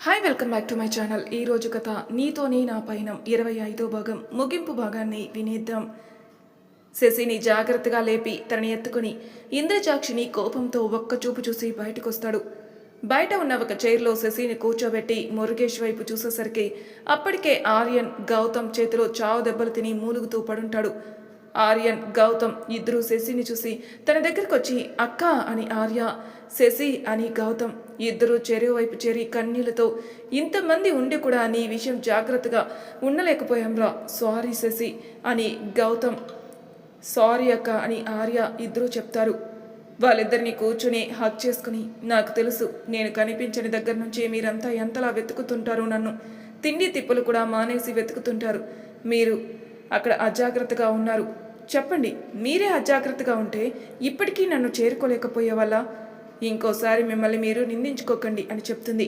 Hi welcome back to my channel ఈ రోజు కథ నీతోనే నా పయనం ఇరవై ఐదో భాగం ముగింపు భాగాన్ని వినేద్దాం. శశిని జాగ్రత్తగా లేపి తనని ఎత్తుకుని ఇంద్రజాక్షిని కోపంతో ఒక్క చూపు చూసి బయటకొస్తాడు. బయట ఉన్న ఒక చైర్లో శశిని కూర్చోబెట్టి మురుగేష్ వైపు చూసేసరికి అప్పటికే ఆర్యన్ గౌతమ్ చేతిలో చావు దెబ్బలు తిని మూలుగుతూ పడుంటాడు. ఆర్యన్ గౌతమ్ ఇద్దరూ శశిని చూసి తన దగ్గరకు వచ్చి అక్క అని ఆర్య శశి అని గౌతమ్ ఇద్దరు చెరువు వైపు చేరి కన్నీళ్ళతో ఇంతమంది ఉండి కూడా నీ విషయం జాగ్రత్తగా ఉండలేకపోయాంరా సారీ శశి అని గౌతమ్ సారీ అక్క అని ఆర్య ఇద్దరూ చెప్తారు. వాళ్ళిద్దరిని కూర్చుని హక్ చేసుకుని నాకు తెలుసు నేను కనిపించని దగ్గర నుంచి మీరంతా ఎంతలా వెతుకుతుంటారు నన్ను. తిండి తిప్పలు కూడా మానేసి వెతుకుతుంటారు. మీరు అక్కడ అజాగ్రత్తగా ఉన్నారు. చెప్పండి మీరే అజాగ్రత్తగా ఉంటే ఇప్పటికీ నన్ను చేరుకోలేకపోయే వల్ల ఇంకోసారి మిమ్మల్ని మీరు నిందించుకోకండి అని చెప్తుంది.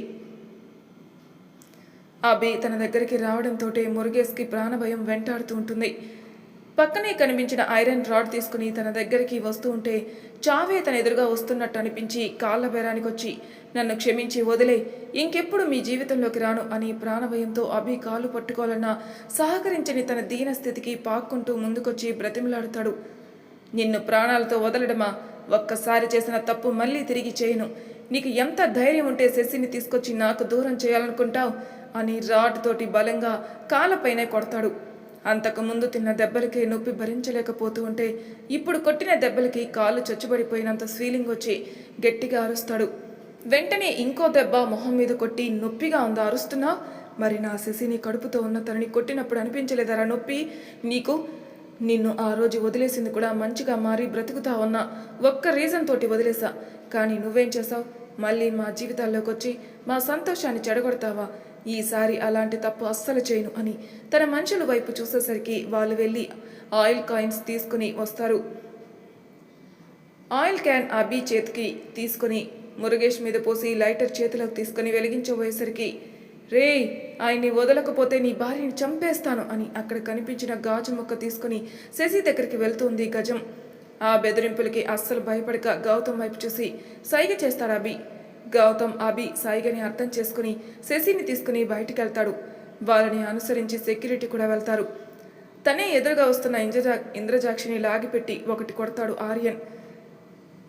అభి తన దగ్గరికి రావడంతో మురుగేష్కి ప్రాణభయం వెంటాడుతూ ఉంటుంది. పక్కనే కనిపించిన ఐరన్ రాడ్ తీసుకుని తన దగ్గరికి వస్తూ ఉంటే చావే తన ఎదురుగా వస్తున్నట్టు అనిపించి కాళ్ళ బేరానికి వచ్చి నన్ను క్షమించి వదిలే ఇంకెప్పుడు మీ జీవితంలోకి రాను అని ప్రాణభయంతో అభి కాలు పట్టుకోవాలన్నా సహకరించని తన దీన స్థితికి పాక్కుంటూ ముందుకొచ్చి బ్రతిమలాడుతాడు. నిన్ను ప్రాణాలతో వదలడమా? ఒక్కసారి చేసిన తప్పు మళ్ళీ తిరిగి చేయను. నీకు ఎంత ధైర్యం ఉంటే శశిని తీసుకొచ్చి నాకు దూరం చేయాలనుకుంటావు అని రాడ్ తోటి బలంగా కాళ్ళపైనే కొడతాడు. అంతకు ముందు తిన్న దెబ్బలకి నొప్పి భరించలేకపోతూ ఉంటే ఇప్పుడు కొట్టిన దెబ్బలకి కాలు చచ్చుబడిపోయినంత ఫీలింగ్ వచ్చి గట్టిగా అరుస్తాడు. వెంటనే ఇంకో దెబ్బ మొహం మీద కొట్టి నొప్పిగా ఉందా అరుస్తున్నా? మరి నా శశిని కడుపుతో ఉన్న తనని కొట్టినప్పుడు అనిపించలేదరా నొప్పి? నీకు? నిన్ను ఆ రోజు వదిలేసింది కూడా మంచిగా మారి బ్రతుకుతా ఉన్నా. ఒక్క రీజన్ తోటి వదిలేసా. కానీ నువ్వేం చేసావు మళ్ళీ మా జీవితాల్లోకి వచ్చి మా సంతోషాన్ని చెడగొడతావా? ఈసారి అలాంటి తప్పు అస్సలు చేయను అని తన మనుషుల వైపు చూసేసరికి వాళ్ళు వెళ్ళి ఆయిల్ కాయిన్స్ తీసుకుని వస్తారు. ఆయిల్ క్యాన్ అబీ చేతికి తీసుకుని మురుగేష్ మీద పోసి లైటర్ చేతిలోకి తీసుకుని వెలిగించబోయేసరికి రే ఆయన్ని వదలకపోతే నీ భార్యని చంపేస్తాను అని అక్కడ కనిపించిన గాజు మొక్క తీసుకుని శశి దగ్గరికి వెళ్తుంది గజం. ఆ బెదిరింపులకి అస్సలు భయపడక గౌతమ్ వైపు చూసి సైగ చేస్తాడు అభి గౌతమ్ అభి సాయిగని అర్థం చేసుకుని శశిని తీసుకుని బయటికి వెళ్తాడు వాళ్ళని అనుసరించి సెక్యూరిటీ కూడా వెళ్తారు. తనే ఎదురుగా వస్తున్న ఇంద్రజా ఇంద్రజాక్షిని లాగిపెట్టి ఒకటి కొడతాడు ఆర్యన్.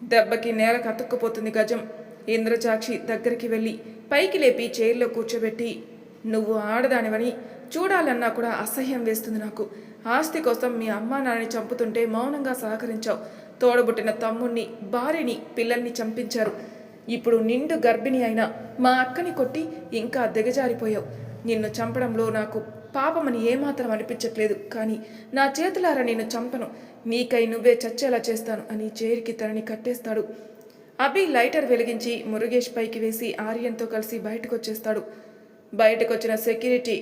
దెబ్బకి నేల కతుక్కుపోతుంది గజం. ఇంద్రజాక్షి దగ్గరికి వెళ్ళి పైకి లేపి చైర్లో కూర్చోబెట్టి నువ్వు ఆడదానివని చూడాలన్నా కూడా అసహ్యం వేస్తుంది నాకు. ఆస్తి కోసం మీ అమ్మా నాన్నని చంపుతుంటే మౌనంగా సహకరించావు. తోడబుట్టిన తమ్ముణ్ణి భార్యని పిల్లల్ని చంపించారు. ఇప్పుడు నిండు గర్భిణి అయిన మా అక్కని కొట్టి ఇంకా దిగజారిపోయావు. నిన్ను చంపడంలో నాకు పాపమని ఏమాత్రం అనిపించట్లేదు కానీ నా చేతులారా నిన్ను చంపను. నీకై నువ్వే చచ్చేలా చేస్తాను అని చేరికి తనని కట్టేస్తాడు. అభి లైటర్ వెలిగించి మురుగేష్ పైకి వేసి ఆర్యన్తో కలిసి బయటకు వచ్చేస్తాడు బయటకు వచ్చిన సెక్యూరిటీ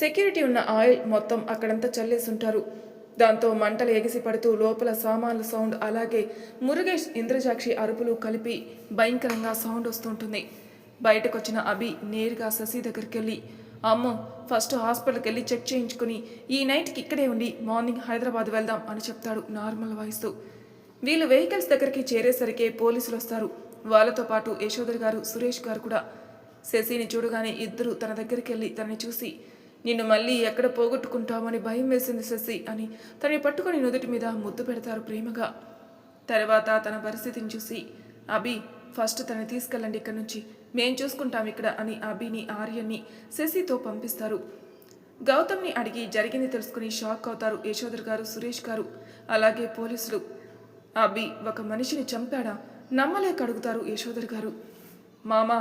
సెక్యూరిటీ ఉన్న ఆయిల్ మొత్తం అక్కడంతా చల్లేసుంటారు. దాంతో మంటలు ఎగిసి పడుతూ లోపల సామాన్ల సౌండ్ అలాగే మురుగేష్ ఇంద్రజాక్షి అరుపులు కలిపి భయంకరంగా సౌండ్ వస్తుంటుంది. బయటకొచ్చిన అభి నేరుగా శశి దగ్గరికి వెళ్ళి అమ్మో ఫస్ట్ హాస్పిటల్కి వెళ్ళి చెక్ చేయించుకుని ఈ నైట్కి ఇక్కడే ఉండి మార్నింగ్ హైదరాబాద్ వెళ్దాం అని చెప్తాడు నార్మల్ వాయిస్తో వీళ్ళు వెహికల్స్ దగ్గరికి చేరేసరికే పోలీసులు వస్తారు. వాళ్ళతో పాటు యశోదర్ గారు సురేష్ గారు కూడా. శశిని చూడగానే ఇద్దరు తన దగ్గరికి వెళ్ళి తనని చూసి నిన్ను మళ్ళీ ఎక్కడ పోగొట్టుకుంటామని భయం వేసింది శశి అని తనని పట్టుకొని నుదుటి మీద ముద్దు పెడతారు ప్రేమగా. తర్వాత తన పరిస్థితిని చూసి అభి ఫస్ట్ తనని తీసుకెళ్ళండి ఇక్కడ నుంచి. మేం చూసుకుంటాం ఇక్కడ అని అభిని ఆర్యన్ని శశితో పంపిస్తారు. గౌతమ్ని అడిగి జరిగింది తెలుసుకుని షాక్ అవుతారు యశోధర్ గారు సురేష్ గారు అలాగే పోలీసులు. అభి ఒక మనిషిని చంపాడా? నమ్మలేక అడుగుతారు యశోధర్ గారు. మామా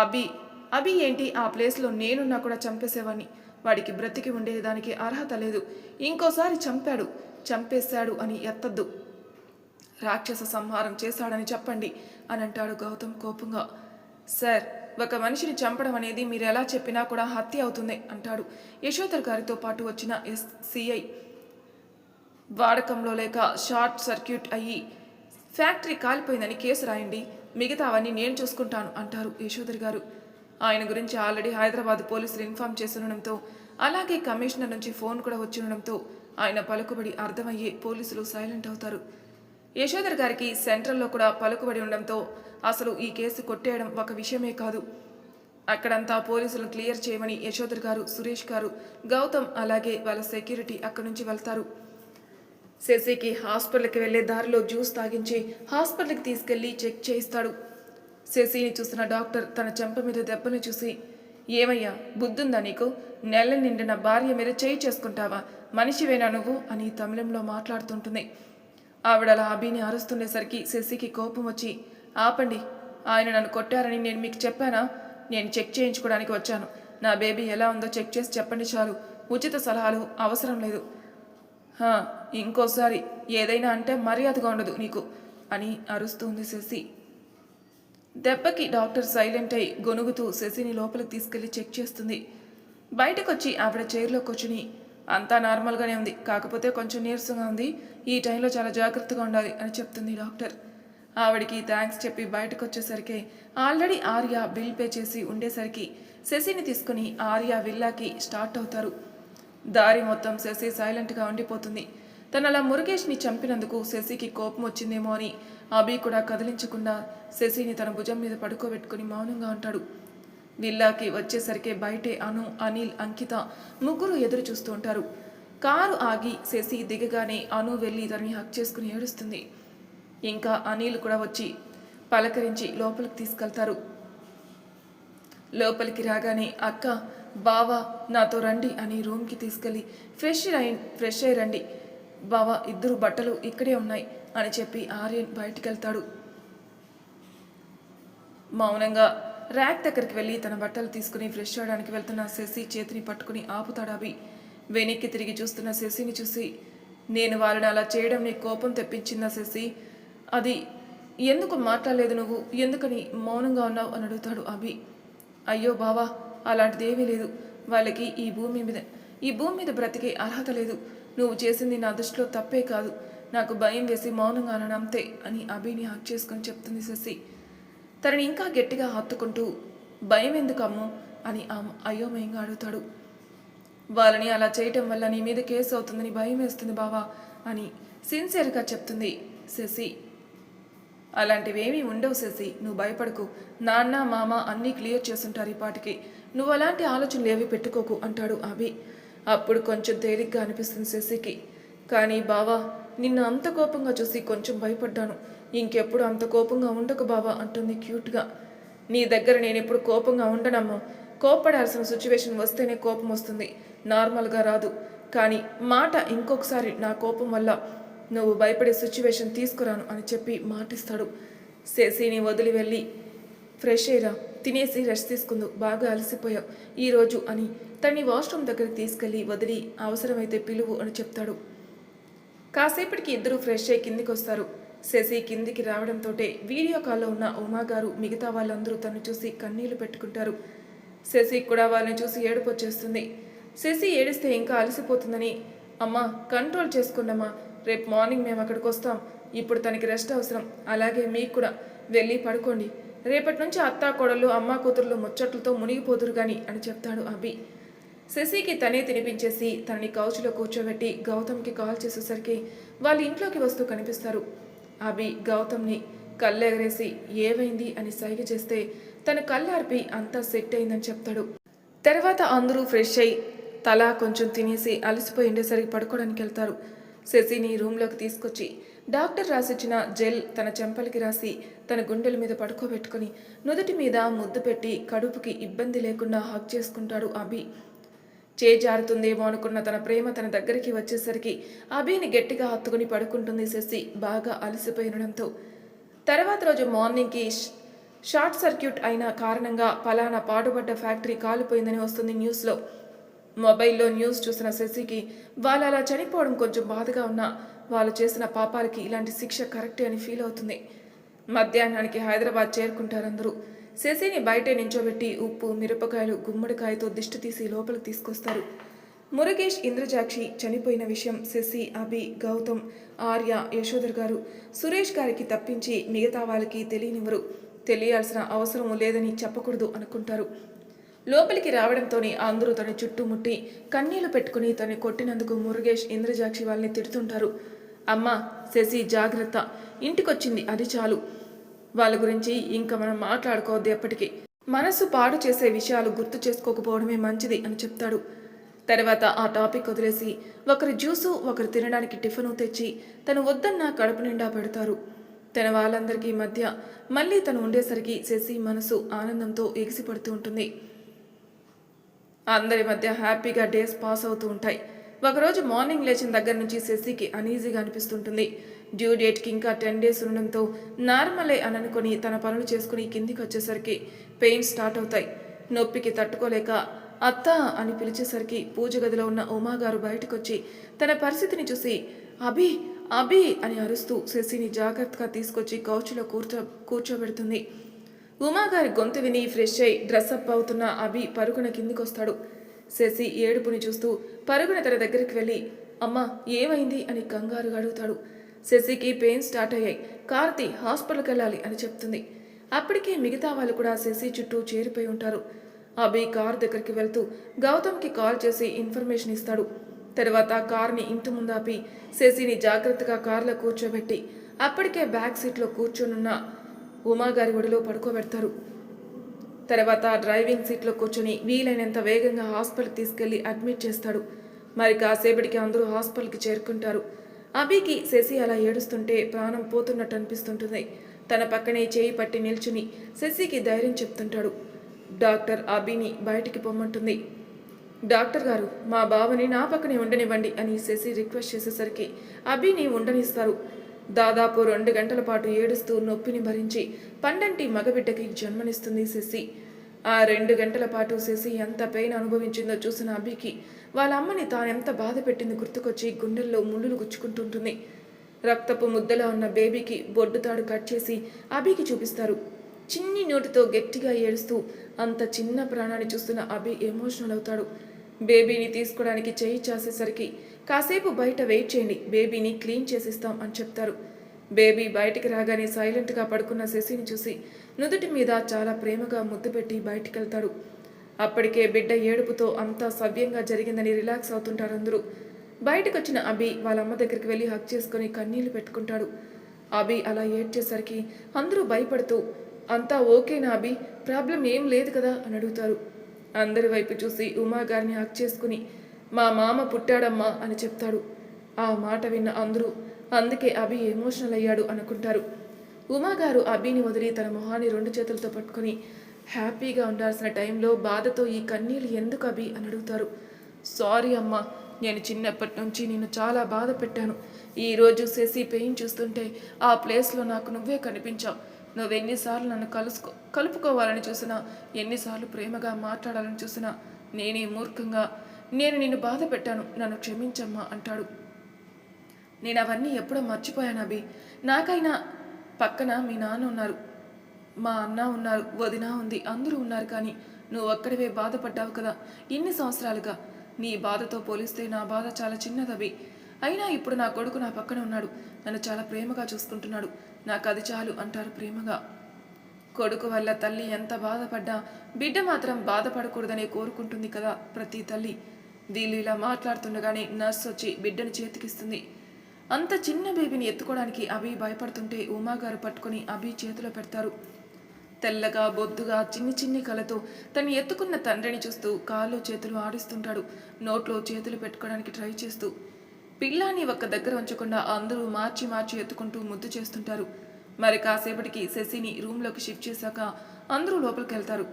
అభి అభి ఏంటి? ఆ ప్లేస్లో నేనున్నా కూడా చంపేసేవాడిని వాడికి బ్రతికి ఉండేదానికి అర్హత లేదు. ఇంకోసారి చంపాడు. చంపేశాడు అని ఎత్తద్దు. రాక్షస సంహారం చేశాడని చెప్పండి అని అంటాడు గౌతమ్ కోపంగా. సార్ ఒక మనిషిని చంపడం అనేది మీరు ఎలా చెప్పినా కూడా హత్య అవుతుంది అంటాడు. యశోధర్ గారితో పాటు వచ్చిన ఎస్ సిఐ వాడకంలో లేక షార్ట్ సర్క్యూట్ అయ్యి ఫ్యాక్టరీ కాలిపోయిందని కేసు రాయండి మిగతా అవన్నీ నేను చూసుకుంటాను అంటారు యశోధర్ గారు. ఆయన గురించి ఆల్రెడీ హైదరాబాద్ పోలీసులు ఇన్ఫామ్ చేస్తుండడంతో అలాగే కమిషనర్ నుంచి ఫోన్ కూడా వచ్చి ఉండడంతో ఆయన పలుకుబడి అర్థమయ్యే పోలీసులు సైలెంట్ అవుతారు. యశోధర్ గారికి సెంట్రల్లో కూడా పలుకుబడి ఉండడంతో అసలు ఈ కేసు కొట్టేయడం ఒక విషయమే కాదు. అక్కడంతా పోలీసులు క్లియర్ చేయమని యశోధర్ గారు సురేష్ గారు గౌతమ్ అలాగే వాళ్ళ సెక్యూరిటీ అక్కడి నుంచి వెళ్తారు. శశికి హాస్పిటల్కి వెళ్ళే దారిలో జ్యూస్ తాగించి హాస్పిటల్కి తీసుకెళ్ళి చెక్ చేయిస్తాడు. శశిని చూసిన డాక్టర్ తన చెంప మీద దెబ్బను చూసి ఏమయ్యా బుద్ధుందా నీకు? నెల నిండిన భార్య మీద చేయి చేసుకుంటావా? మనిషివేనా నువ్వు? అని తమిళంలో మాట్లాడుతుంటుంది. ఆవిడ అలా అభిని అరుస్తుండేసరికి శశికి కోపం వచ్చి ఆపండి ఆయన నన్ను కొట్టారని నేను మీకు చెప్పానా? నేను చెక్ చేయించుకోవడానికి వచ్చాను. నా బేబీ ఎలా ఉందో చెక్ చేసి చెప్పండి చాలు. ఉచిత సలహాలు అవసరం లేదు. ఇంకోసారి ఏదైనా అంటే మర్యాదగా ఉండదు నీకు అని అరుస్తుంది శశి. దెబ్బకి డాక్టర్ సైలెంట్ అయి గొనుగుతూ శశిని లోపలికి తీసుకెళ్ళి చెక్ చేస్తుంది. బయటకొచ్చి ఆవిడ చైర్లో కూర్చుని అంతా నార్మల్గానే ఉంది. కాకపోతే కొంచెం నీరసంగా ఉంది. ఈ టైంలో చాలా జాగ్రత్తగా ఉండాలి అని చెప్తుంది డాక్టర్. ఆవిడికి థ్యాంక్స్ చెప్పి బయటకు వచ్చేసరికి ఆల్రెడీ ఆర్య బిల్ పే చేసి ఉండేసరికి శశిని తీసుకుని ఆర్య విల్లాకి స్టార్ట్ అవుతారు. దారి మొత్తం శశి సైలెంట్గా ఉండిపోతుంది. తనలా మురుగేష్ని చంపినందుకు శశికి కోపం వచ్చిందేమో అని అభి కూడా కదిలించకుండా శశిని తన భుజం మీద పడుకోబెట్టుకుని మౌనంగా ఉంటాడు. విల్లాకి వచ్చేసరికి బయటే అను అనిల్ అంకిత ముగ్గురు ఎదురు చూస్తూ ఉంటారు. కారు ఆగి శశి దిగగానే అను వెళ్ళి తనని హక్ చేసుకుని ఏడుస్తుంది. ఇంకా అనిల్ కూడా వచ్చి పలకరించి లోపలికి తీసుకెళ్తారు. లోపలికి రాగానే అక్క బావ నాతో రండి అని రూమ్కి తీసుకెళ్ళి ఫ్రెష్ అయి ఫ్రెష్ అయి రండి. బావా ఇద్దరు బట్టలు ఇక్కడే ఉన్నాయి అని చెప్పి ఆర్యన్ బయటికి వెళ్తాడు మౌనంగా ర్యాక్ దగ్గరికి వెళ్ళి తన బట్టలు తీసుకుని ఫ్రెష్ అవడానికి వెళ్తున్న శశి చేతిని పట్టుకుని ఆపుతాడు అభి. వెనక్కి తిరిగి చూస్తున్న శశిని చూసి నేను వాళ్ళని అలా చేయడం నీ కోపం తెప్పించిందా శశి? అది ఎందుకు మాట్లాడలేదు నువ్వు? ఎందుకని మౌనంగా ఉన్నావు? అని అడుగుతాడు అభి. అయ్యో బావా అలాంటిది ఏమీ లేదు. వాళ్ళకి ఈ భూమి మీద ఈ భూమి మీద బ్రతికే అర్హత లేదు. నువ్వు చేసింది నా దృష్టిలో తప్పే కాదు. నాకు భయం వేసి మౌనంగా అనడంతే అని అభిని హక్ చేసుకొని చెప్తుంది శశి. తనని ఇంకా గట్టిగా హత్తుకుంటూ భయం ఎందుకు అమ్ము? అని అయోమయంగా అడుగుతాడు. వాళ్ళని అలా చేయటం వల్ల నీ మీద కేసు అవుతుందని భయం వేస్తుంది బావా అని సిన్సియర్గా చెప్తుంది శశి. అలాంటివేమీ ఉండవు శశి. నువ్వు భయపడకు. నాన్న మామ అన్నీ క్లియర్ చేస్తుంటారు ఈ పాటికి. నువ్వు అలాంటి ఆలోచనలు ఏవి పెట్టుకోకు అంటాడు అభి. అప్పుడు కొంచెం తేలిగ్గా అనిపిస్తుంది శశికి. కానీ బావా నిన్ను అంత కోపంగా చూసి కొంచెం భయపడ్డాను. ఇంకెప్పుడు అంత కోపంగా ఉండకు బావా అంటుంది క్యూట్గా. నీ దగ్గర నేను ఎప్పుడు కోపంగా ఉండనమ్మా. కోపడాల్సిన సిచ్యువేషన్ వస్తేనే కోపం వస్తుంది. నార్మల్గా రాదు. కానీ మాట ఇంకొకసారి నా కోపం వల్ల నువ్వు భయపడే సిచ్యువేషన్ తీసుకురాను అని చెప్పి మాటిస్తాడు. శశిని వదిలి వెళ్ళి ఫ్రెష్ అయ్యరా తినేసి రెస్ట్ తీసుకుందు. బాగా అలసిపోయావు. ఈరోజు అని తన్ని వాష్రూమ్ దగ్గరికి తీసుకెళ్ళి వదిలి అవసరమైతే పిలువు అని చెప్తాడు. కాసేపటికి ఇద్దరు ఫ్రెష్ అయ్యి కిందికి వస్తారు శశి కిందికి రావడంతో వీడియో కాల్లో ఉన్న ఉమా గారు మిగతా వాళ్ళందరూ తను చూసి కన్నీళ్ళు పెట్టుకుంటారు. శశి కూడా వాళ్ళని చూసి ఏడుపు వచ్చేస్తుంది. శశి ఏడిస్తే ఇంకా అలసిపోతుందని అమ్మా కంట్రోల్ చేసుకుందమ్మా రేపు మార్నింగ్ మేము అక్కడికి వస్తాం ఇప్పుడు తనకి రెస్ట్ అవసరం. అలాగే మీకు కూడా. వెళ్ళి పడుకోండి. రేపటి నుంచి అత్తా కోడళ్ళు అమ్మా కూతుర్లు ముచ్చట్లతో మునిగిపోదురు గాని అని చెప్తాడు అభి. శశికి తనే తినిపించేసి తనని కౌచ్లో కూర్చోబెట్టి గౌతమ్కి కాల్ చేసేసరికి వాళ్ళ ఇంట్లోకి వస్తూ కనిపిస్తారు. అభి గౌతమ్ని కళ్ళెగరేసి ఏవైంది అని సైగ చేస్తే తన కళ్ళార్పి అంతా సెట్ అయిందని చెప్తాడు. తర్వాత అందరూ ఫ్రెష్ అయి తల కొంచెం తినేసి అలసిపోయి ఉండేసరికి పడుకోవడానికి వెళ్తారు శశిని రూమ్లోకి తీసుకొచ్చి డాక్టర్ రాసిచ్చిన జెల్ తన చెంపలకి రాసి తన గుండెల మీద పడుకోబెట్టుకుని నుదుటి మీద ముద్దు పెట్టి కడుపుకి ఇబ్బంది లేకుండా హక్ చేసుకుంటాడు అభి. చేజారుతుందేమో అనుకున్న తన ప్రేమ తన దగ్గరికి వచ్చేసరికి అభిని గట్టిగా హత్తుకుని పడుకుంటుంది శశి బాగా అలసిపోయినడంతో. తర్వాత రోజు మార్నింగ్కి షార్ట్ సర్క్యూట్ అయిన కారణంగా పలానా పాడుపడ్డ ఫ్యాక్టరీ కాలిపోయిందని వస్తుంది న్యూస్లో. మొబైల్లో న్యూస్ చూసిన శశికి వాళ్ళు అలా చనిపోవడం కొంచెం బాధగా ఉన్నా వాళ్ళు చేసిన పాపాలకి ఇలాంటి శిక్ష కరెక్టే అని ఫీల్ అవుతుంది. మధ్యాహ్నానికి హైదరాబాద్ చేరుకుంటారు అందరూ శశిని బయటే నించోబెట్టి ఉప్పు మిరపకాయలు గుమ్మడికాయతో దిష్టి తీసి లోపలికి తీసుకొస్తారు. మురుగేష్ ఇంద్రజాక్షి చనిపోయిన విషయం శశి అభి గౌతమ్ ఆర్య యశోధర్ గారు సురేష్ గారికి తప్పించి మిగతా వాళ్ళకి తెలియనివ్వరు. తెలియాల్సిన అవసరం లేదని చెప్పకూడదు అనుకుంటారు. లోపలికి రావడంతోనే అందరూ తన చుట్టుముట్టి కన్నీళ్ళు పెట్టుకుని తను కొట్టినందుకు మురుగేష్ ఇంద్రజాక్షి వాళ్ళని తిడుతుంటారు. అమ్మా శశి జాగ్రత్త. ఇంటికొచ్చింది అది చాలు. వాళ్ళ గురించి ఇంకా మనం మాట్లాడుకోవద్దు ఎప్పటికీ. మనసు పాడు చేసే విషయాలు గుర్తు చేసుకోకపోవడమే మంచిది అని చెప్తాడు. తర్వాత ఆ టాపిక్ వదిలేసి ఒకరి జ్యూసు ఒకరు తినడానికి టిఫిను తెచ్చి తను వద్దన్న కడుపు నిండా పెడతారు. తన వాళ్ళందరికీ మధ్య మళ్ళీ తను ఉండేసరికి శశి మనసు ఆనందంతో ఎగిసిపడుతూ ఉంటుంది. అందరి మధ్య హ్యాపీగా డేస్ పాస్ అవుతూ ఉంటాయి. ఒకరోజు మార్నింగ్ లేచిన దగ్గర నుంచి శశికి అనీజీగా అనిపిస్తుంటుంది. డ్యూ డేట్కి ఇంకా టెన్ డేస్ ఉండడంతో నార్మలే అని అనుకుని తన పనులు చేసుకుని కిందికి వచ్చేసరికి పెయిన్ స్టార్ట్ అవుతాయి. నొప్పికి తట్టుకోలేక అత్త అని పిలిచేసరికి పూజ గదిలో ఉన్న ఉమాగారు బయటకొచ్చి తన పరిస్థితిని చూసి అభి అభి అని అరుస్తూ శశిని జాగ్రత్తగా తీసుకొచ్చి కౌచులో కూర్చో కూర్చోబెడుతుంది. ఉమాగారి గొంతు విని ఫ్రెష్ అయి డ్రెస్అప్ అవుతున్న అభి పరుగున కిందికొస్తాడు. శశి ఏడుపుని చూస్తూ పరుగున తన దగ్గరికి వెళ్ళి అమ్మా ఏమైంది? అని కంగారుగా అడుగుతాడు. శశికి పెయిన్ స్టార్ట్ అయ్యాయి. కార్తి హాస్పిటల్కి వెళ్ళాలి అని చెప్తుంది. అప్పటికే మిగతా వాళ్ళు కూడా శశి చుట్టూ చేరిపోయి ఉంటారు. అభి కార్ దగ్గరికి వెళ్తూ గౌతమ్కి కాల్ చేసి ఇన్ఫర్మేషన్ ఇస్తాడు. తర్వాత కార్ని ఇంటి ముందాపి ఆపి శశిని జాగ్రత్తగా కార్లో కూర్చోబెట్టి అప్పటికే బ్యాక్ సీట్లో కూర్చొనున్న ఉమాగారి ఒడిలో పడుకోబెడతారు. తర్వాత డ్రైవింగ్ సీట్లో కూర్చొని వీలైనంత వేగంగా హాస్పిటల్కి తీసుకెళ్ళి అడ్మిట్ చేస్తాడు. మరి కాసేపటికి అందరూ హాస్పిటల్కి చేరుకుంటారు. అభికి శశి అలా ఏడుస్తుంటే ప్రాణం పోతున్నట్టు అనిపిస్తుంటుంది. తన పక్కనే చేయి పట్టి నిల్చుని శశికి ధైర్యం చెప్తుంటాడు. డాక్టర్ అభిని బయటికి పొమ్మంటుంది. డాక్టర్ గారు మా బావని నా పక్కనే ఉండనివ్వండి అని శశి రిక్వెస్ట్ చేసేసరికి అభిని ఉండనిస్తారు. దాదాపు రెండు గంటల పాటు ఏడుస్తూ నొప్పిని భరించి పండంటి మగబిడ్డకి జన్మనిస్తుంది శశి. ఆ రెండు గంటల పాటు శశి ఎంత పెయిన్ అనుభవించిందో చూసిన అభికి వాళ్ళ అమ్మని తానెంత బాధ పెట్టింది గుర్తుకొచ్చి గుండెల్లో ముళ్ళులు గుచ్చుకుంటుంటుంది. రక్తపు ముద్దలా ఉన్న బేబీకి బొడ్డు తాడు కట్ చేసి అభికి చూపిస్తారు. చిన్ని నోటితో గట్టిగా ఏడుస్తూ అంత చిన్న ప్రాణాన్ని చూస్తున్న అభి ఎమోషనల్ అవుతాడు. బేబీని తీసుకోవడానికి చేయి చాసేసరికి కాసేపు బయట వెయిట్ చేయండి. బేబీని క్లీన్ చేసిస్తాం అని చెప్తారు. బేబీ బయటికి రాగానే సైలెంట్గా పడుకున్న శశిని చూసి నుదుటి మీద చాలా ప్రేమగా ముద్దు పెట్టి బయటికి వెళ్తాడు అప్పటికే బిడ్డ ఏడుపుతో అంతా సవ్యంగా జరిగిందని రిలాక్స్ అవుతుంటారు అందరూ. బయటకు వచ్చిన అభి వాళ్ళ అమ్మ దగ్గరికి వెళ్ళి హక్ చేసుకొని కన్నీళ్ళు పెట్టుకుంటాడు. అభి అలా ఏడ్చేసరికి అందరూ భయపడుతూ అంతా ఓకేనా అభి? ప్రాబ్లం ఏం లేదు కదా? అని అడుగుతారు. అందరి వైపు చూసి ఉమా గారిని హక్ చేసుకుని మా మామ పుట్టాడమ్మా అని చెప్తాడు. ఆ మాట విన్న అందరూ అందుకే అభి ఎమోషనల్ అయ్యాడు అనుకుంటారు. ఉమాగారు అభిని వదిలి తన మొహాన్ని రెండు చేతులతో పట్టుకొని హ్యాపీగా ఉండాల్సిన టైంలో బాధతో ఈ కన్నీళ్ళు ఎందుకు అభి అని అడుగుతారు. సారీ అమ్మా నేను చిన్నప్పటి నుంచి నేను చాలా బాధ పెట్టాను. ఈరోజు శశి పెయిన్ చూస్తుంటే ఆ ప్లేస్లో నాకు నువ్వే కనిపించావు. నువ్వు ఎన్నిసార్లు నన్ను కలుసుకో కలుపుకోవాలని చూసినా ఎన్నిసార్లు ప్రేమగా మాట్లాడాలని చూసినా నేనే మూర్ఖంగా నేను నిన్ను బాధ పెట్టాను. నన్ను క్షమించమ్మా అంటాడు. నేను అవన్నీ ఎప్పుడో మర్చిపోయాను అభి. నాకైనా పక్కన మీ నాన్న ఉన్నారు. మా అన్న ఉన్నారు. వదిన ఉంది. అందరూ ఉన్నారు కానీ నువ్వు ఒక్కడివే బాధపడ్డావు కదా. ఇన్ని సంవత్సరాలుగా నీ బాధతో పోలిస్తే నా బాధ చాలా చిన్నదవి అయినా ఇప్పుడు నా కొడుకు నా పక్కన ఉన్నాడు. నన్ను చాలా ప్రేమగా చూసుకుంటున్నాడు. నాకు అది చాలు అంటారు ప్రేమగా. కొడుకు వల్ల తల్లి ఎంత బాధపడ్డా బిడ్డ మాత్రం బాధపడకూడదనే కోరుకుంటుంది కదా ప్రతి తల్లి. వీళ్ళు ఇలా మాట్లాడుతుండగానే నర్స్ వచ్చి బిడ్డను చేతికిస్తుంది. అంత చిన్న బేబీని ఎత్తుకోవడానికి అభి భయపడుతుంటే ఉమాగారు పట్టుకొని అభి చేతిలో పెడతారు. తెల్లగా బొద్దుగా చిన్ని చిన్ని కలతో తను ఎత్తుకున్న తండ్రిని చూస్తూ కాళ్ళు చేతులు ఆడిస్తుంటాడు. నోట్లో చేతులు పెట్టుకోవడానికి ట్రై చేస్తూ పిల్లాని ఒక్క దగ్గర ఉంచకుండా అందరూ మార్చి మార్చి ఎత్తుకుంటూ ముద్దు చేస్తుంటారు. మరి కాసేపటికి శశిని రూమ్లోకి షిఫ్ట్ చేశాక అందరూ లోపలికి వెళ్తారు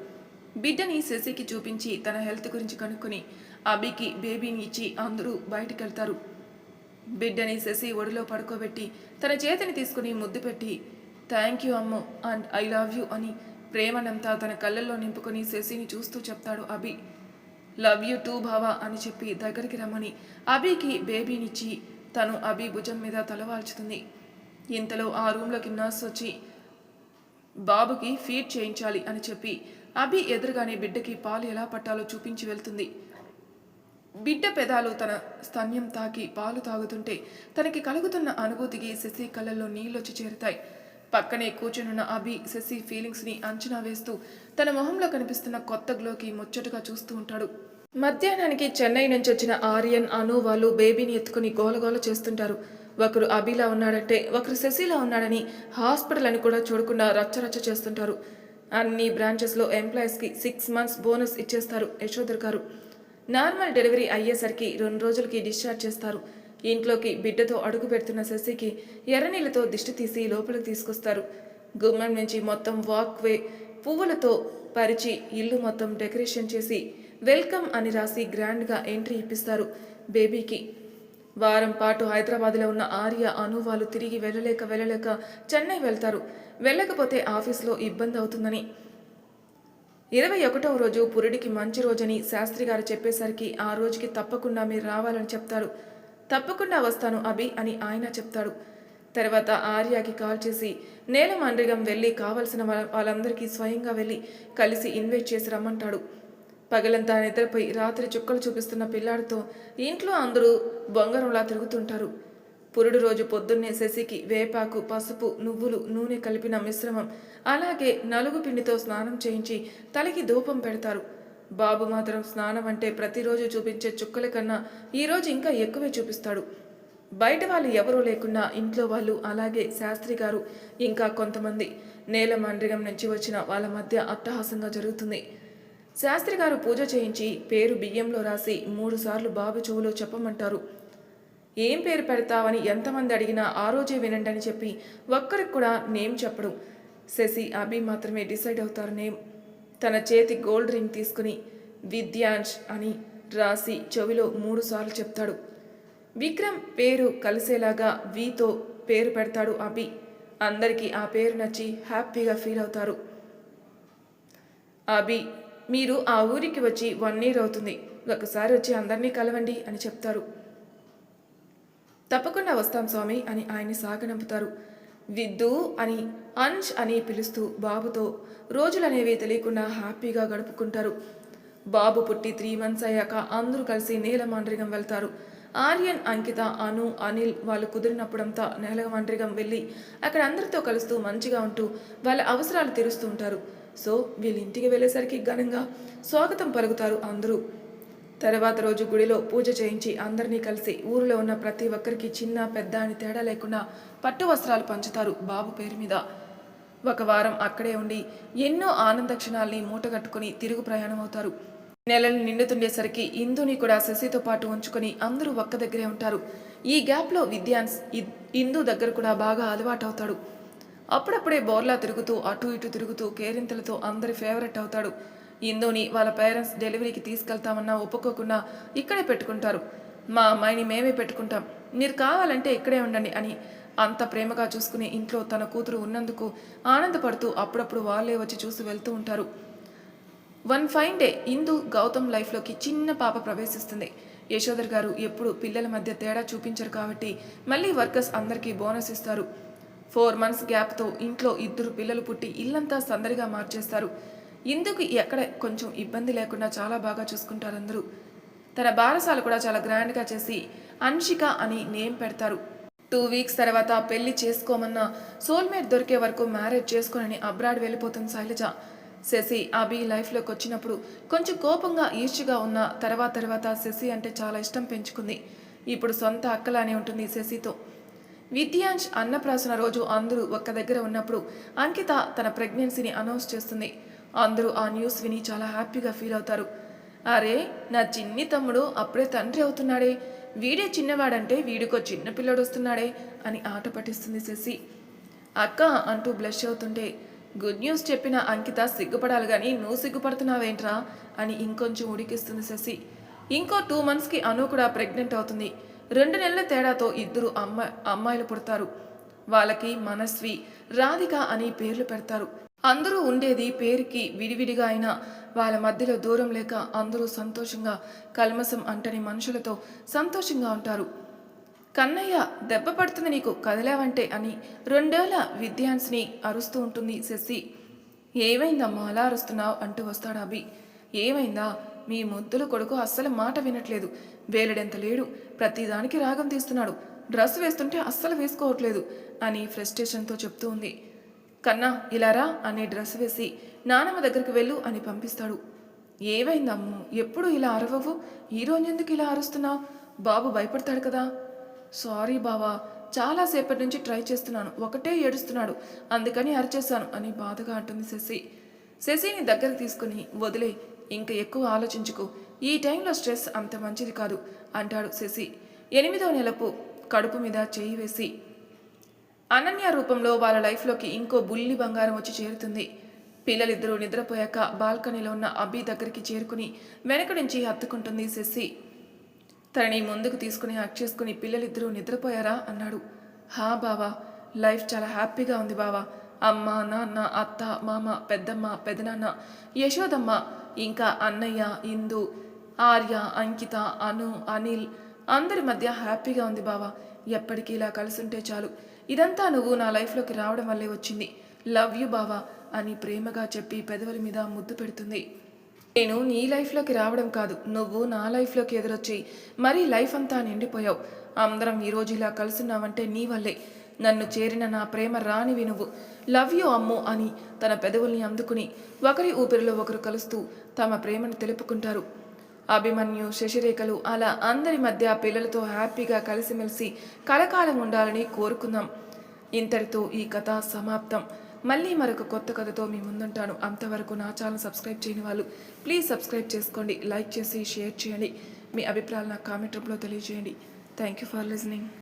బిడ్డని శశికి చూపించి తన హెల్త్ గురించి కనుక్కొని అభికి బేబీని ఇచ్చి అందరూ బయటికి వెళ్తారు బిడ్డని శశి ఒడిలో పడుకోబెట్టి తన చేతిని తీసుకుని ముద్దు పెట్టి థ్యాంక్ యూ అమ్మో అండ్ ఐ లవ్ యూ అని ప్రేమనంతా తన కళ్ళల్లో నింపుకొని శశిని చూస్తూ చెప్తాడు అభి. లవ్ యూ టూ బావా అని చెప్పి దగ్గరికి రమ్మని అభికి బేబీనిచ్చి తను అభి భుజం మీద తలవాల్చుతుంది ఇంతలో ఆ రూమ్లోకి నర్స్ వచ్చి బాబుకి ఫీడ్ చేయించాలి అని చెప్పి అభి ఎదురుగానే బిడ్డకి పాలు ఎలా పట్టాలో చూపించి వెళ్తుంది. బిడ్డ పెదాలు తన స్తన్యం తాకి పాలు తాగుతుంటే తనకి కలుగుతున్న అనుభూతికి శశి కళ్ళల్లో నీళ్ళొచ్చి చేరుతాయి. పక్కనే కూర్చునున్న అభి శశి ఫీలింగ్స్ని అంచనా వేస్తూ తన మొహంలో కనిపిస్తున్న కొత్త గ్లోకి ముచ్చటగా చూస్తూ ఉంటాడు. మధ్యాహ్నానికి చెన్నై నుంచి వచ్చిన ఆర్యన్ అను వాళ్ళు బేబీని ఎత్తుకుని గోలగోల చేస్తుంటారు. ఒకరు అభిలా ఉన్నాడంటే ఒకరు శశిలా ఉన్నాడని హాస్పిటల్ అని కూడా చూడకుండా రచ్చరచ్చ చేస్తుంటారు. అన్ని బ్రాంచెస్లో ఎంప్లాయీస్కి సిక్స్ మంత్స్ బోనస్ ఇచ్చేస్తారు. యశోధర్ గారు. నార్మల్ డెలివరీ అయ్యేసరికి రెండు రోజులకి డిశ్చార్జ్ చేస్తారు. ఇంట్లోకి బిడ్డతో అడుగు పెడుతున్న శశికి ఎర్రనీళ్ళతో దిష్టి తీసి లోపలికి తీసుకొస్తారు. గుమ్మం నుంచి మొత్తం వాక్వే పువ్వులతో పరిచి ఇల్లు మొత్తం డెకరేషన్ చేసి వెల్కమ్ అని రాసి గ్రాండ్గా ఎంట్రీ ఇప్పిస్తారు. బేబీకి వారం పాటు హైదరాబాద్లో ఉన్న ఆర్య అను వాళ్ళు తిరిగి వెళ్ళలేక వెళ్ళలేక చెన్నై వెళ్తారు. వెళ్ళకపోతే ఆఫీస్లో ఇబ్బంది అవుతుందని. ఇరవై ఒకటవ రోజు పురుడికి మంచి రోజని శాస్త్రి గారు చెప్పేసరికి ఆ రోజుకి తప్పకుండా మీరు రావాలని చెప్తారు. తప్పకుండా వస్తాను అభి అని ఆయన చెప్తాడు. తర్వాత ఆర్యాకి కాల్ చేసి నేల మండ్రిగం వెళ్ళి కావలసిన వాళ్ళ- వాళ్ళందరికీ స్వయంగా వెళ్ళి కలిసి ఇన్వైట్ చేసి రమ్మంటాడు. పగలంతా నిద్రపై రాత్రి చుక్కలు చూపిస్తున్న పిల్లాడితో ఇంట్లో అందరూ బొంగరంలా తిరుగుతుంటారు. పురుడు రోజు పొద్దున్నే శశికి వేపాకు పసుపు నువ్వులు నూనె కలిపిన మిశ్రమం అలాగే నలుగు పిండితో స్నానం చేయించి తలకి ధూపం పెడతారు. బాబు మాత్రం స్నానం అంటే ప్రతిరోజు చూపించే చుక్కల కన్నా ఈరోజు ఇంకా ఎక్కువే చూపిస్తాడు. బయట వాళ్ళు ఎవరూ లేకుండా ఇంట్లో వాళ్ళు అలాగే శాస్త్రి గారు ఇంకా కొంతమంది నేల మండ్రిగం నుంచి వచ్చిన వాళ్ళ మధ్య అట్టహాసంగా జరుగుతుంది. శాస్త్రి గారు పూజ చేయించి పేరు బియ్యంలో రాసి మూడుసార్లు బాబు చెవులో చెప్పమంటారు. ఏం పేరు పెడతావని ఎంతమంది అడిగినా ఆ రోజే వినండి అని చెప్పి ఒక్కరికి కూడా నేమ్ చెప్పడు. శశి అభి మాత్రమే డిసైడ్ అవుతారు నేమ్. తన చేతి గోల్డ్ రింగ్ తీసుకుని విద్యాంశ్ అని రాసి చెవిలో మూడు సార్లు చెప్తాడు. విక్రమ్ పేరు కలిసేలాగా వీతో పేరు పెడతాడు అభి. అందరికీ ఆ పేరు నచ్చి హ్యాపీగా ఫీల్ అవుతారు. అభి మీరు ఆ ఊరికి వచ్చి వన్ ఇయర్ అవుతుంది. ఒకసారి వచ్చి అందరినీ కలవండి అని చెప్తారు. తప్పకుండా వస్తాం స్వామి అని ఆయన్ని సాగనంపుతారు. విద్దు అని అంష్ అని పిలుస్తూ బాబుతో రోజులనేవి తెలియకుండా హ్యాపీగా గడుపుకుంటారు. బాబు పుట్టి త్రీ మంత్స్ అయ్యాక అందరూ కలిసి నీలమాండ్రిగం వెళ్తారు. ఆర్యన్ అంకిత అను అనిల్ వాళ్ళు కుదిరినప్పుడంతా నీలమాండ్రిగం వెళ్ళి అక్కడ అందరితో కలుస్తూ మంచిగా ఉంటూ వాళ్ళ అవసరాలు తీరుస్తూ ఉంటారు. సో వీళ్ళ ఇంటికి వెళ్ళేసరికి ఘనంగా స్వాగతం పలుకుతారు అందరూ. తర్వాత రోజు గుడిలో పూజ చేయించి అందరినీ కలిసి ఊరిలో ఉన్న ప్రతి ఒక్కరికి చిన్న పెద్ద అని తేడా లేకుండా పట్టు వస్త్రాలు పంచుతారు బాబు పేరు మీద. ఒక వారం అక్కడే ఉండి ఎన్నో ఆనంద క్షణాల్ని మూటగట్టుకుని తిరుగు ప్రయాణం అవుతారు. నెలలు నిండుతుండేసరికి ఇందుని కూడా శశితో పాటు ఉంచుకొని అందరూ ఒక్క దగ్గరే ఉంటారు. ఈ గ్యాప్లో విద్యాన్స్ ఇందు దగ్గర కూడా బాగా అలవాటవుతాడు. అప్పుడప్పుడే బోర్లా తిరుగుతూ అటు ఇటు తిరుగుతూ కేరింతలతో అందరి ఫేవరెట్ అవుతాడు. ఇందుని వాళ్ళ పేరెంట్స్ డెలివరీకి తీసుకెళ్తామన్నా ఒప్పుకోకుండా ఇక్కడే పెట్టుకుంటారు. మా అమ్మాయిని మేమే పెట్టుకుంటాం. మీరు కావాలంటే ఇక్కడే ఉండండి అని అంత ప్రేమగా చూసుకునే ఇంట్లో తన కూతురు ఉన్నందుకు ఆనందపడుతూ అప్పుడప్పుడు వాళ్ళే వచ్చి చూసి వెళ్తూ ఉంటారు. One fine day Indu Gautam లైఫ్లోకి చిన్న పాప ప్రవేశిస్తుంది. యశోదర్ గారు ఎప్పుడు పిల్లల మధ్య తేడా చూపించరు కాబట్టి మళ్ళీ వర్కర్స్ అందరికీ బోనస్ ఇస్తారు. ఫోర్ మంత్స్ గ్యాప్తో ఇంట్లో ఇద్దరు పిల్లలు పుట్టి ఇల్లంతా సందడిగా మార్చేస్తారు. ఇందుకు ఎక్కడ కొంచెం ఇబ్బంది లేకుండా చాలా బాగా చూసుకుంటారు అందరూ. తన బారసాలు కూడా చాలా గ్రాండ్గా చేసి అన్షిక అని నేమ్ పెడతారు. టూ వీక్స్ తర్వాత పెళ్ళి చేసుకోమన్న సోల్మేట్ దొరికే వరకు మ్యారేజ్ చేసుకునని అబ్రాడ్ వెళ్ళిపోతుంది శైలజ. శశి అభి లైఫ్లోకి వచ్చినప్పుడు కొంచెం కోపంగా ఈర్ష్యగా ఉన్న తర్వాత తర్వాత శశి అంటే చాలా ఇష్టం పెంచుకుంది. ఇప్పుడు సొంత అక్కలానే ఉంటుంది శశితో. విద్యాంశ్ అన్నప్రాసన రోజు అందరూ ఒక్క దగ్గర ఉన్నప్పుడు అంకిత తన ప్రెగ్నెన్సీని అనౌన్స్ చేస్తుంది. అందరూ ఆ న్యూస్ విని చాలా హ్యాపీగా ఫీల్ అవుతారు. అరే నా చిన్ని తమ్ముడు అప్పుడే తండ్రి అవుతున్నాడే. వీడే చిన్నవాడంటే వీడికో చిన్న పిల్లడు వస్తున్నాడే అని ఆట పట్టిస్తుంది శశి. అక్క అంటూ బ్లష్ అవుతుంటే గుడ్ న్యూస్ చెప్పిన అంకిత సిగ్గుపడాలి కానీ నువ్వు సిగ్గుపడుతున్నావేంట్రా? అని ఇంకొంచెం ఉడికిస్తుంది శశి. ఇంకో టూ మంత్స్కి అను కూడా ప్రెగ్నెంట్ అవుతుంది. రెండు నెలల తేడాతో ఇద్దరు అమ్మ అమ్మాయిలు పుడతారు. వాళ్ళకి మనస్వి రాధిక అని పేర్లు పెడతారు. అందరూ ఉండేది పేరుకి విడివిడిగా అయినా వాళ్ళ మధ్యలో దూరం లేక అందరూ సంతోషంగా కల్మసం అంటని మనుషులతో సంతోషంగా ఉంటారు. కన్నయ్య దెబ్బ పడుతుంది నీకు కదిలావంటే అని రెండేళ్ళ విద్యాన్స్ని అరుస్తూ ఉంటుంది శశి. ఏమైందమ్మా అలా అరుస్తున్నావు అంటూ వస్తాడు అభి. ఏమైందా? మీ ముద్దుల కొడుకు అస్సలు మాట వినట్లేదు. వేలడెంత లేడు. ప్రతిదానికి రాగం తీస్తున్నాడు. డ్రెస్ వేస్తుంటే అస్సలు వేసుకోవట్లేదు అని ఫ్రస్ట్రేషన్తో చెప్తూ ఉంది. కన్నా ఇలారా అనే డ్రెస్ వేసి నానమ్మ దగ్గరికి వెళ్ళు అని పంపిస్తాడు. ఏవైందమ్ము? ఎప్పుడు ఇలా అరవవు? ఈరోజు ఎందుకు ఇలా అరుస్తున్నావు? బాబు భయపడతాడు కదా. సారీ బావా చాలాసేపటి నుంచి ట్రై చేస్తున్నాను. ఒకటే ఏడుస్తున్నాడు. అందుకని అరిచేశాను అని బాధగా అంటుంది శశి. శశిని దగ్గర తీసుకుని వదిలే ఇంక ఎక్కువ ఆలోచించుకో. ఈ టైంలో స్ట్రెస్ అంత మంచిది కాదు అంటాడు శశి. ఎనిమిదో నెలపు కడుపు మీద చేయి వేసి. అనన్య రూపంలో వాళ్ళ లైఫ్లోకి ఇంకో బుల్లి బంగారం వచ్చి చేరుతుంది. పిల్లలిద్దరూ నిద్రపోయాక బాల్కనీలో ఉన్న అబ్బి దగ్గరికి చేరుకుని వెనక నుంచి హత్తుకుంటుంది శశి. తనని ముందుకు తీసుకుని హక్ చేసుకుని పిల్లలిద్దరూ నిద్రపోయారా? అన్నాడు. హా బావా లైఫ్ చాలా హ్యాపీగా ఉంది బావా. అమ్మ నాన్న అత్త మామ పెద్దమ్మ పెదనాన్న యశోదమ్మ ఇంకా అన్నయ్య ఇందు ఆర్య అంకిత అను అనిల్ అందరి మధ్య హ్యాపీగా ఉంది బావా. ఎప్పటికీ ఇలా కలుసుంటే చాలు. ఇదంతా నువ్వు నా లైఫ్లోకి రావడం వల్లే వచ్చింది. లవ్ యు బావా అని ప్రేమగా చెప్పి పెదవుల మీద ముద్దు పెడుతుంది. నేను నీ లైఫ్లోకి రావడం కాదు నువ్వు నా లైఫ్లోకి ఎదురొచ్చి మరీ లైఫ్ అంతా నిండిపోయావు. అందరం ఈ రోజు ఇలా కలుసున్నావంటే నీ వల్లే. నన్ను చేరిన నా ప్రేమ రాణి వినువు. లవ్ యూ అమ్ము అని తన పెదవుల్ని అందుకుని ఒకరి ఊపిరిలో ఒకరు కలుస్తూ తమ ప్రేమను తెలుపుకుంటారు. అభిమన్యు శశిరేఖలు అలా అందరి మధ్య పిల్లలతో హ్యాపీగా కలిసిమెలిసి కలకాలం ఉండాలని కోరుకుందాం. ఇంతటితో ఈ కథ సమాప్తం. మళ్ళీ మరొక కొత్త కథతో మీ ముందుంటాను. అంతవరకు నా ఛానల్ సబ్స్క్రైబ్ చేయని వాళ్ళు ప్లీజ్ సబ్స్క్రైబ్ చేసుకోండి లైక్ చేసి షేర్ చేయండి. మీ అభిప్రాయాలు నా కామెంట్ రూపంలో తెలియజేయండి. Thank you for listening